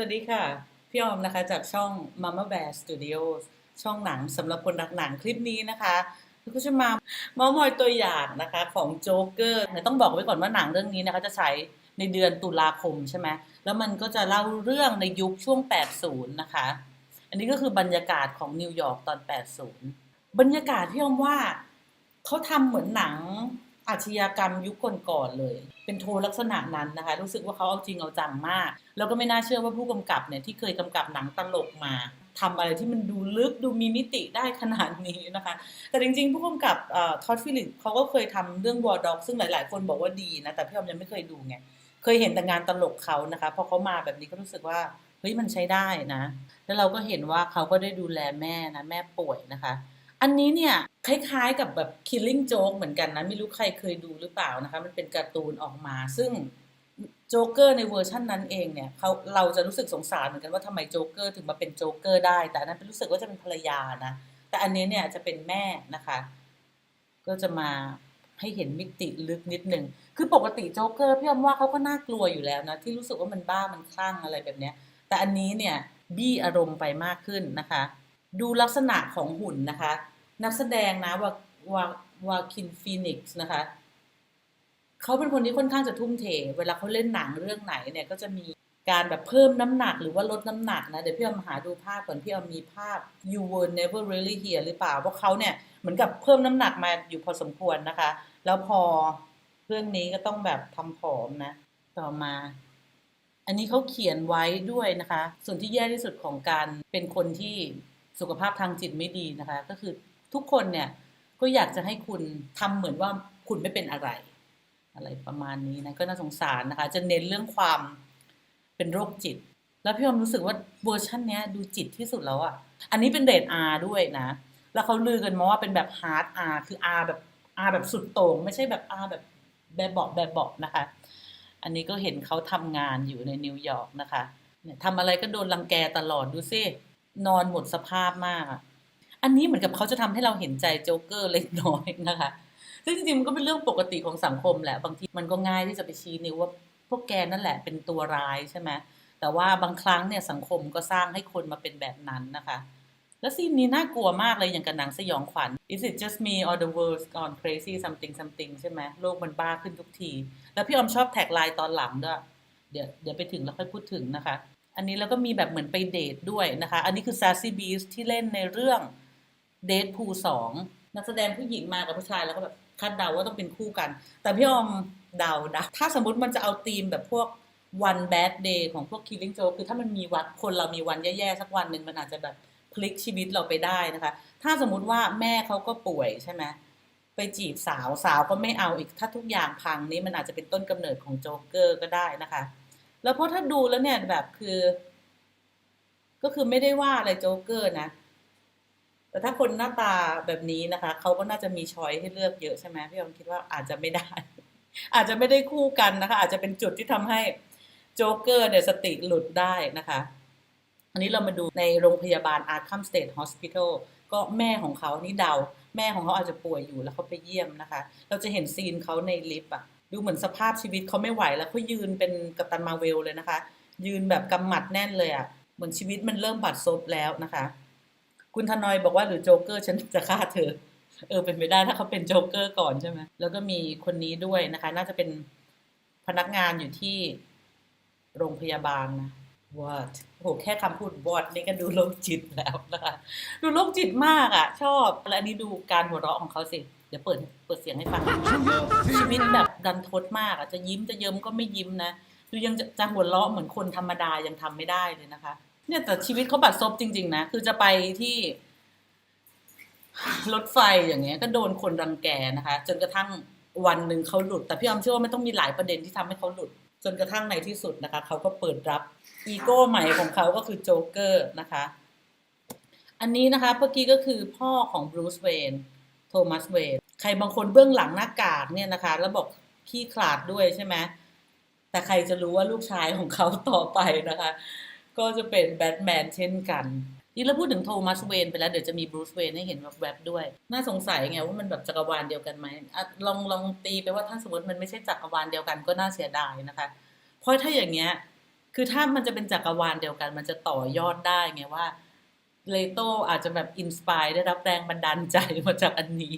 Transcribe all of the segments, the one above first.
วัสดีค่ะ พี่ออมนะคะจากช่อง Mama Bear Studios ช่องหนังสำหรับคนรักหนังคลิปนี้นะคะก็จะมาเมามอยตัวอย่างนะคะของโจ๊กเกอร์ต้องบอกไว้ก่อนว่าหนังเรื่องนี้นะคะจะฉายในเดือนตุลาคมใช่ไหมแล้วมันก็จะเล่าเรื่องในยุคช่วง 80 นะคะ อันนี้ก็คือบรรยากาศของนิวยอร์กตอน 80 บรรยากาศที่ออมว่าเขาทำเหมือนหนัง อาชญากรรมยุคก่อนๆเลย เป็นโทลักษณะนั้นนะคะ รู้สึกว่าเขาเอาจริงเอาจังมาก แล้วก็ไม่น่าเชื่อว่าผู้กำกับเนี่ยที่เคยกำกับหนังตลกมาทำอะไรที่มันดูลึกดูมีมิติได้ขนาดนี้นะคะ แต่จริงๆ ผู้กำกับทอดฟิลิปเขาก็เคยทำเรื่องวอร์ด็อกซึ่งหลายๆ คนบอกว่าดีนะ แต่พี่ออมยังไม่เคยดูไง เคยเห็นแต่งานตลกเขานะคะ พอเขามาแบบนี้ก็รู้สึกว่า เฮ้ยมันใช้ได้นะ แล้วเราก็เห็นว่าเขาก็ได้ดูแลแม่นะ แม่ป่วยนะคะ อันนี้เนี่ยคล้ายๆกับแบบ Killing Joke เหมือนกันนะไม่รู้ใครเคยดูหรือเปล่านะคะ มันเป็นการ์ตูนออกมา ซึ่งโจ๊กเกอร์ในเวอร์ชันนั้นเองเนี่ยเขาเราจะรู้สึกสงสารเหมือนกันว่าทำไมโจ๊กเกอร์ถึงมาเป็นโจ๊กเกอร์ได้ แต่อันนั้นเป็นรู้สึกว่าจะเป็นภรรยานะ แต่อันนี้เนี่ยจะเป็นแม่นะคะ ก็จะมาให้เห็นมิติลึกนิดนึง คือปกติโจ๊กเกอร์พี่อมว่าเขาก็น่ากลัวอยู่แล้วนะ ที่รู้สึกว่ามันบ้ามันคลั่งอะไรแบบเนี้ย แต่อันนี้เนี่ยบี้อารมณ์ไปมากขึ้นนะคะ ดูลักษณะของหุ่นนะคะ นักแสดงนะว่าวาวาคินฟีนิกซ์นะคะเขาเป็นคนที่ค่อนข้างจะทุ่มเท เวลาเขาเล่นหนังเรื่องไหนเนี่ยก็จะมีการแบบเพิ่มน้ำหนักหรือว่าลดน้ำหนักนะ เดี๋ยวพี่เอามาหาดูภาพก่อนพี่เอามีภาพ you were never really here หรือเปล่า เพราะเขาเนี่ยเหมือนกับเพิ่มน้ำหนักมาอยู่พอสมควรนะคะ แล้วพอเรื่องนี้ก็ต้องแบบทำผอมนะ ต่อมา อันนี้เขาเขียนไว้ด้วยนะคะ ส่วนที่แย่ที่สุดของการเป็นคนที่ สุขภาพทางจิตไม่ดีนะคะ ก็คือทุกคนเนี่ยก็อยากจะให้คุณทำเหมือนว่าคุณไม่เป็นอะไร อะไรประมาณนี้นะก็น่าสงสารนะคะ จะเน้นเรื่องความเป็นโรคจิต แล้วพี่อมรู้สึกว่าเวอร์ชันเนี้ยดูจิตที่สุดแล้วอะ่ะอันนี้เป็นเรท R ด้วยนะ แล้วเขาลือกันมาว่าเป็นแบบ hard R คือ R แบบ R แบบสุดโต่งไม่ใช่แบบ R แบบแบบเบาแบบเบานะคะ อันนี้ก็เห็นเขาทำงานอยู่ในนิวยอร์กนะคะเนี่ยทำอะไรก็โดนรังแกตลอดดูซิ นอนหมดสภาพมากอะอันนี้เหมือนกับเขาจะทำให้เราเห็นใจโจ๊กเกอร์เล็กน้อยนะคะ ซึ่งจริงๆมันก็เป็นเรื่องปกติของสังคมแหละ บางทีมันก็ง่ายที่จะไปชี้นิ้วว่าพวกแกนั่นแหละเป็นตัวร้ายใช่ไหมแต่ว่าบางครั้งเนี่ยสังคมก็สร้างให้คนมาเป็นแบบนั้นนะคะ แล้วซีนนี้น่ากลัวมากเลยอย่างกับหนังสยองขวัญ Is it just me or the world's gone crazy something something ใช่ไหมโลกมันบ้าขึ้นทุกที แล้วพี่ออมชอบแท็กไลน์ตอนหลังด้วยเดี๋ยวเดี๋ยวไปถึงแล้วค่อยพูดถึงนะคะ อันนี้แล้วก็มีแบบเหมือนไปเดทด้วยนะคะ อันนี้คือ Sassy Beast ที่เล่นในเรื่องเดทพูสองนักแสดงผู้หญิงมากับผู้ชายแล้วก็แบบคาดเดาว่าต้องเป็นคู่กัน แต่พี่ออมเดานะถ้าสมมติมันจะเอาธีมแบบพวก one bad day ของพวก killing joke คือถ้ามันมีวันคนเรามีวันแย่ๆ สักวันหนึ่งมันอาจจะแบบพลิกชีวิตเราไปได้นะคะ ถ้าสมมติว่าแม่เขาก็ป่วยใช่ไหมไปจีบสาวสาวก็ไม่เอาอีก ถ้าทุกอย่างพังนี้มันอาจจะเป็นต้นกำเนิดของโจ๊กเกอร์ก็ได้นะคะ แล้วเพราะถ้าดูแล้วเนี่ยแบบคือ ก็คือไม่ได้ว่าอะไรโจ๊กเกอร์นะ แต่ถ้าคนหน้าตาแบบนี้นะคะเขาก็น่าจะมีช้อยให้เลือกเยอะใช่ไหมพี่ยอมคิดว่าอาจจะไม่ได้ อาจจะไม่ได้คู่กันนะคะ อาจจะเป็นจุดที่ทำให้โจ๊กเกอร์เนี่ยสติหลุดได้นะคะ อันนี้เรามาดูในโรงพยาบาล Arkham State Hospital ก็แม่ของเขานี่เดา แม่ของเขาอาจจะป่วยอยู่แล้วเขาไปเยี่ยมนะคะ เราจะเห็นซีนเขาในลิฟต์อะ ดูเหมือนสภาพชีวิตเขาไม่ไหวแล้วเขายืนเป็นกัปตันมาเวลเลยนะคะ ยืนแบบกำหมัดแน่นเลยอะเหมือนชีวิตมันเริ่มบัดซบแล้วนะคะ คุณทนอยบอกว่าหรือโจ๊กเกอร์ฉันจะฆ่าเธอ เออเป็นไปได้ถ้าเขาเป็นโจ๊กเกอร์ก่อนใช่ไหมแล้วก็มีคนนี้ด้วยนะคะ น่าจะเป็นพนักงานอยู่ที่โรงพยาบาลนะ what โหแค่คำพูด what นี่ก็ดูโรคจิตแล้วนะคะ ดูโรคจิตมากอะ่ะ ชอบ และอันนี้ดูการหัวเราะของเขาสิ เดี๋ยวเปิดเปิดเสียงให้ฟัง ชีวิตแบบดันทดมากอะ่ะจะยิ้มจะเยิ้มก็ไม่ยิ้มนะดูยังจะจะหัวเราะเหมือนคนธรรมดายังทำไม่ได้เลยนะคะ เนี่ยแต่ชีวิตเขาบัดซบจริง ๆ นะ คือจะไปที่ รถไฟอย่างเงี้ย ก็โดนคนรังแกนะคะ จนกระทั่งวันหนึ่งเขาหลุด แต่พี่ออมเชื่อว่ามันต้องมีหลายประเด็นที่ทำให้เขาหลุด จนกระทั่งในที่สุดนะคะเขาก็เปิดรับอีโก้ใหม่ของเขาก็คือโจ๊กเกอร์นะคะ อันนี้นะคะเมื่อกี้ก็คือพ่อของบรูซเวนโทมัสเวน ใครบางคนเบื้องหลังหน้ากากเนี่ยนะคะ แล้วบอกขี้ขลาดด้วยใช่ไหมแต่ใครจะรู้ว่าลูกชายของเขาต่อไปนะคะ ก็จะเป็นแบทแมนเช่นกัน นี่เราพูดถึงโทมัสเวนไปแล้วเดี๋ยวจะมีบรูซเวนให้เห็นแวบๆด้วย น่าสงสัยไงว่ามันแบบจักรวาลเดียวกันไหมอลองลองตีไปว่าถ้าสมมติมันไม่ใช่จักรวาลเดียวกันก็น่าเสียดายนะคะ เพราะถ้าอย่างเงี้ยคือถ้ามันจะเป็นจักรวาลเดียวกัน มันจะต่อยอดได้ไงว่าเลโตอาจจะแบบอินสปายได้รับแรงบันดาลใจมาจากอันนี้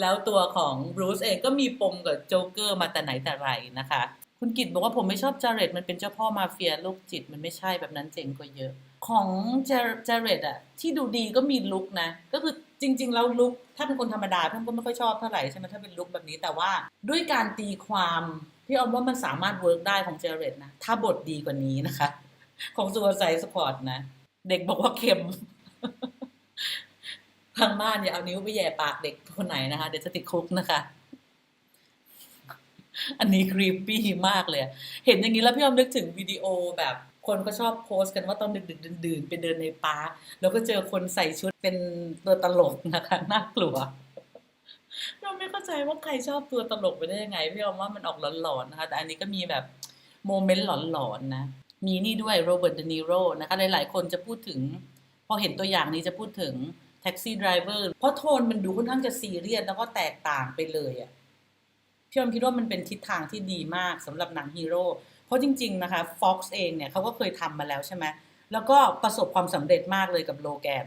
แล้วตัวของบรูซเองก็มีปมกับโจ๊กเกอร์มาแต่ไหนแต่ไรนะคะ คุณกิตบอกว่าผมไม่ชอบจาเรตมันเป็นเจ้าพ่อมาเฟียโรคจิตมันไม่ใช่แบบนั้นเจ๋งกว่าเยอะ ของจาจาเรตอะที่ดูดีก็มีลุคนะ ก็คือจริง ๆ แล้วลุคถ้าเป็นคนธรรมดาท่านก็ไม่ค่อยชอบเท่าไหร่ใช่ไหมถ้าเป็นลุคแบบนี้แต่ว่าด้วยการตีความพี่ออมว่ามันสามารถเวิร์กได้ของเจเรตนะ ถ้าบทดีกว่านี้นะคะ ของซูเปอร์ไซส์สปอร์ตนะ เด็กบอกว่าเค็ม ทางบ้านอย่าเอานิ้วไปแย่ปากเด็กคนไหนนะคะ เดี๋ยวจะติดคุกนะคะ อันนี้ครีปปี้มากเลย เห็นอย่างนี้แล้วพี่อมนึกถึงวิดีโอแบบคนก็ชอบโพสต์กันว่าตอนดึกๆดื่นๆไปเดินในปาร์คแล้วก็เจอคนใส่ชุดเป็นตัวตลกนะคะน่ากลัว เราไม่เข้าใจว่าใครชอบตัวตลกไปได้ยังไงพี่อมว่ามันออกหลอนๆนะคะ แต่อันนี้ก็มีแบบโมเมนต์หลอนๆนะมีนี่ด้วยโรเบิร์ตเดนิโรนะคะหลายๆคนจะพูดถึง พอเห็นตัวอย่างนี้จะพูดถึง ท็กซี่ไดรเวอร์เพราะโทนมันดูค่อนข้างจะซีเรียสแล้วก็แตกต่างไปเลยอะพี่อมคิดว่ามันเป็นทิศทางที่ดีมากสำหรับหนังฮีโร่เพราะจริง ๆ นะคะ Fox เองเนี่ยเขาก็เคยทำมาแล้วใช่ไหมแล้วก็ประสบความสำเร็จมากเลยกับโลแกน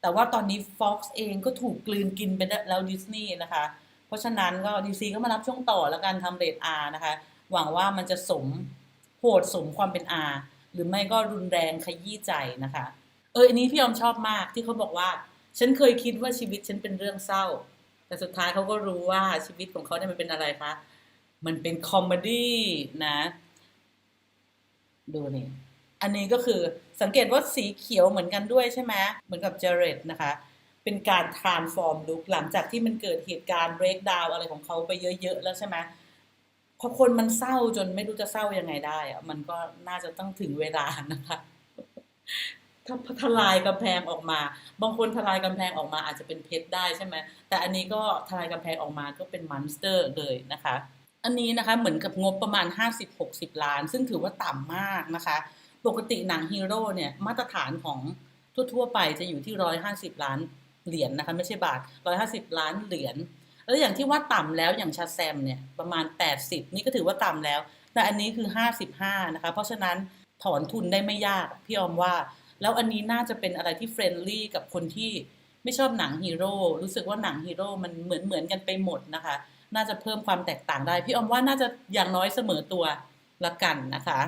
แต่ว่าตอนนี้ Fox เองก็ถูกกลืนกินไปแล้วดิสนีย์นะคะ เพราะฉะนั้นก็ดีซีก็มารับช่วงต่อแล้วกันทำเรท R นะคะ หวังว่ามันจะสมโหดสมความเป็น R หรือไม่ก็รุนแรงขยี้ใจนะคะ อออันนี้พี่ยอมชอบมากที่เขาบอกว่า ฉันเคยคิดว่าชีวิตฉันเป็นเรื่องเศร้า แต่สุดท้ายเขาก็รู้ว่าชีวิตของเขาเนี่ยมันเป็นอะไรคะมันเป็นคอมเมดี้นะ ดูนี่อันนี้ก็คือสังเกตว่าสีเขียวเหมือนกันด้วยใช่ไหมเหมือนกับเจเรตนะคะ เป็นการ transform look หลังจากที่มันเกิดเหตุการณ์ break down อะไรของเขาไปเยอะ ๆ แล้วใช่ไหมพอคนมันเศร้าจนไม่รู้จะเศร้ายังไงได้อะมันก็น่าจะต้องถึงเวลานะคะ ทลายกำแพงออกมา บางคนทลายกำแพงออกมาอาจจะเป็นเพชรได้ใช่ไหมแต่อันนี้ก็ทลายกำแพงออกมาก็เป็นมอนสเตอร์เลยนะคะ อันนี้นะคะเหมือนกับงบประมาณ 50-60 ล้าน ซึ่งถือว่าต่ำมากนะคะ ปกติหนังฮีโร่เนี่ยมาตรฐานของทั่วๆไปจะอยู่ที่ 150 ล้านเหรียญนนะคะไม่ใช่บาท 150 ล้านเหรียญแล้วอย่างที่ว่าต่ำแล้วอย่างชาแซมเนี่ยประมาณ 80 นี่ก็ถือว่าต่ำแล้ว แต่อันนี้คือ 55 นะคะ เพราะฉะนั้นถอนทุนได้ไม่ยาก พี่ออมว่า แล้วอันนี้น่าจะเป็นอะไรที่เฟรนลี่กับคนที่ไม่ชอบหนังฮีโร่รู้สึกว่าหนังฮีโร่มันเหมือนเหมือนกันไปหมดนะคะ น่าจะเพิ่มความแตกต่างได้ พี่อมว่าน่าจะอย่างน้อยเสมอตัวละกันนะคะ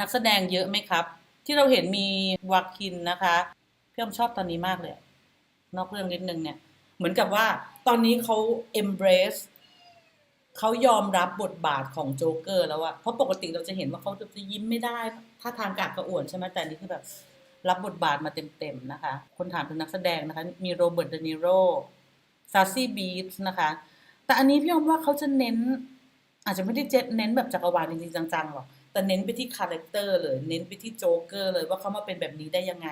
นักแสดงเยอะไหมครับ ที่เราเห็นมีวาคินนะคะ พี่ออมชอบตอนนี้มากเลย นอกเรื่องนิดนึงเนี่ย เหมือนกับว่าตอนนี้เขา embrace เขายอมรับบทบาทของโจ๊กเกอร์แล้วอะเพราะปกติเราจะเห็นว่าเขาจะยิ้มไม่ได้ ถ้าทางกากกระอ่วนใช่ไหมแต่นี่คือแบบรับบทบาทมาเต็มๆนะคะ คนถามถึงนักแสดงนะคะ มีโรเบิร์ตเดนิโรซาซี่บีทนะคะ แต่อันนี้พี่ยอมว่าเขาจะเน้น อาจจะไม่ได้เจ็ดเน้นแบบจักรวาลจริงๆจังๆหรอก แต่เน้นไปที่คาแรคเตอร์เลย เน้นไปที่โจ๊กเกอร์เลยว่าเขามาเป็นแบบนี้ได้ยังไง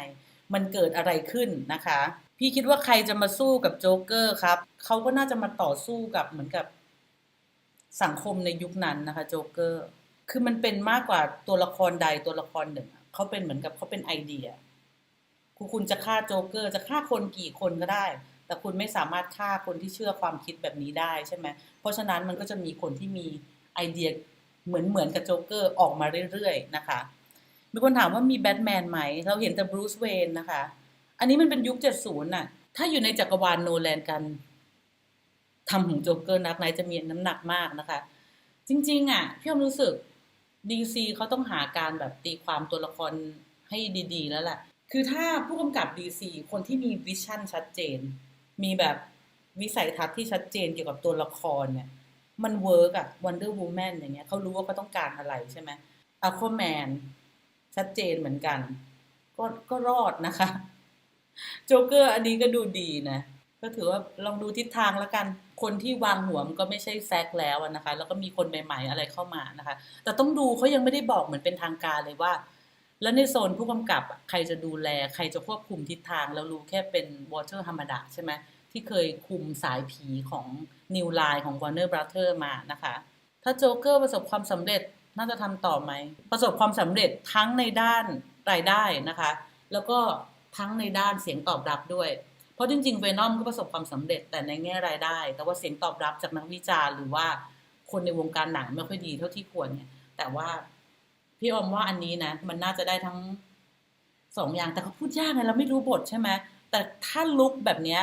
มันเกิดอะไรขึ้นนะคะ พี่คิดว่าใครจะมาสู้กับโจ๊กเกอร์ครับ เขาก็น่าจะมาต่อสู้กับเหมือนกับ สังคมในยุคนั้นนะคะโจ๊กเกอร์ คือมันเป็นมากกว่าตัวละครใดตัวละครหนึ่งเขาเป็นเหมือนกับเขาเป็นไอเดียคุณคุณจะฆ่าโจ๊กเกอร์จะฆ่าคนกี่คนก็ได้ แต่คุณไม่สามารถฆ่าคนที่เชื่อความคิดแบบนี้ได้ใช่ไหมเพราะฉะนั้นมันก็จะมีคนที่มีไอเดียเหมือนเหมือนกับโจ๊กเกอร์ออกมาเรื่อยๆนะคะ มีคนถามว่ามีแบทแมนไหม เราเห็นแต่บรูซเวนนะคะ อันนี้มันเป็นยุค 70น่ะ ถ้าอยู่ในจักรวาลโนแลนกัน ทำของโจ๊กเกอร์นักไนจะมีน้ำหนักมากนะคะ จริง ๆ อะ พี่อมรู้สึกดีซีเขาต้องหาการแบบตีความตัวละครให้ดี ๆ แล้วแหละ คือถ้าผู้กำกับดีซีคนที่มีวิชั่นชัดเจน มีแบบวิสัยทัศน์ที่ชัดเจนเกี่ยวกับตัวละครเนี่ย มันเวิร์กอะวันเดอร์วูแมนอย่างเงี้ยเขารู้ว่าเขาต้องการอะไรใช่ไหมอะควแมนชัดเจนเหมือนกัน ก็ก็รอดนะคะ โจ๊กเกอร์อันนี้ก็ดูดีนะ ก็ถือว่าลองดูทิศทางแล้วกัน คนที่วางหัวมันก็ไม่ใช่แซกแล้วนะคะ แล้วก็มีคนใหม่ๆอะไรเข้ามานะคะ แต่ต้องดูเขายังไม่ได้บอกเหมือนเป็นทางการเลยว่า แล้วในโซนผู้กำกับใครจะดูแล ใครจะควบคุมทิศทางเรารู้แค่เป็นวอเตอร์ธรรมดาใช่ไหมที่เคยคุมสายผีของนิวไลน์ของ Warner Brother มานะคะ ถ้าโจ๊กเกอร์ประสบความสำเร็จน่าจะทำต่อไหม ประสบความสำเร็จทั้งในด้านรายได้นะคะ แล้วก็ทั้งในด้านเสียงตอบรับด้วย เพราะจริงๆเวนอมก็ประสบความสำเร็จแต่ในแง่รายได้ แต่ว่าเสียงตอบรับจากนักวิจารณ์หรือว่าคนในวงการหนังไม่ค่อยดีเท่าที่ควรเนี่ย แต่ว่าพี่อมว่าอันนี้นะ มันน่าจะได้ทั้งสองอย่างแต่เขาพูดยากไงเราไม่รู้บทใช่ไหมแต่ถ้าลุกแบบเนี้ย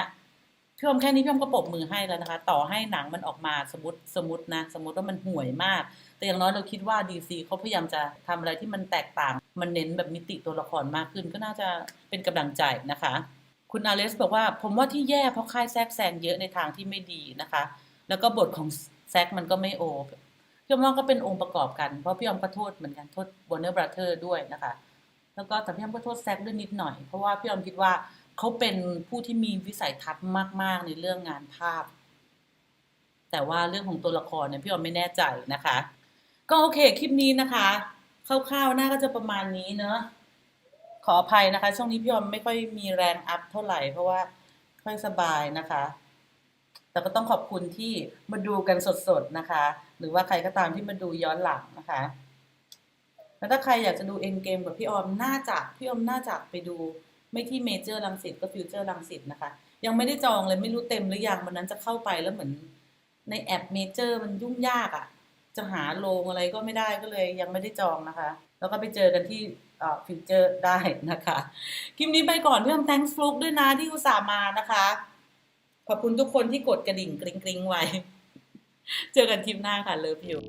พี่อมแค่นี้พี่อมก็ปรบมือให้แล้วนะคะ ต่อให้หนังมันออกมาสมมติสมมตินะ สมมติว่ามันห่วยมาก แต่อย่างน้อยเราคิดว่าดีซีเขาพยายามจะทำอะไรที่มันแตกต่าง มันเน้นแบบมิติตัวละครมากขึ้นก็น่าจะเป็นกำลังใจนะคะ คุณอาเลสบอกว่าผมว่าที่แย่เพราะค่ายแทรกแซงเยอะในทางที่ไม่ดีนะคะ แล้วก็บทของแซกมันก็ไม่โอพี่อมว่าก็เป็นองค์ประกอบกัน เพราะพี่อมก็โทษเหมือนกันโทษ Warner Brother ด้วยนะคะ แล้วก็แต่พี่อมก็โทษแซกด้วยนิดหน่อย เพราะว่าพี่อมคิดว่าเขาเป็นผู้ที่มีวิสัยทัศน์มาก ๆ ในเรื่องงานภาพ แต่ว่าเรื่องของตัวละครเนี่ยพี่อมไม่แน่ใจนะคะ ก็โอเคคลิปนี้นะคะคร่าวๆหน้าก็จะประมาณนี้เนอะ ขออภัยนะคะ ช่วงนี้พี่อมไม่ค่อยมีแรงอัพเท่าไหร่เพราะว่าค่อยสบายนะคะ แต่ก็ต้องขอบคุณที่มาดูกันสดๆนะคะ หรือว่าใครก็ตามที่มาดูย้อนหลังนะคะ แล้วถ้าใครอยากจะดูเอ็นเกมกับพี่ออมน่าจะพี่ออมน่าจะไปดูไม่ที่เมเจอร์ลังสิตก็ฟิวเจอร์ลังสิตนะคะ ยังไม่ได้จองเลยไม่รู้เต็มหรือยังวันนั้นจะเข้าไปแล้วเหมือนในแอปเมเจอร์มันยุ่งยากอะ่ะ จะหาโรงอะไรก็ไม่ได้ก็เลยยังไม่ได้จองนะคะ แล้วก็ไปเจอกันที่ ฟิเจอร์ได้นะคะ คลิปนี้ไปก่อนเพื่อน thanks ฟลุกด้วยนะที่อุตส่าห์มานะคะ ขอบคุณทุกคนที่กดกระดิ่งกริ๊งกริ๊งๆไว้ เจอกันคลิปหน้าค่ะเลิฟอยู่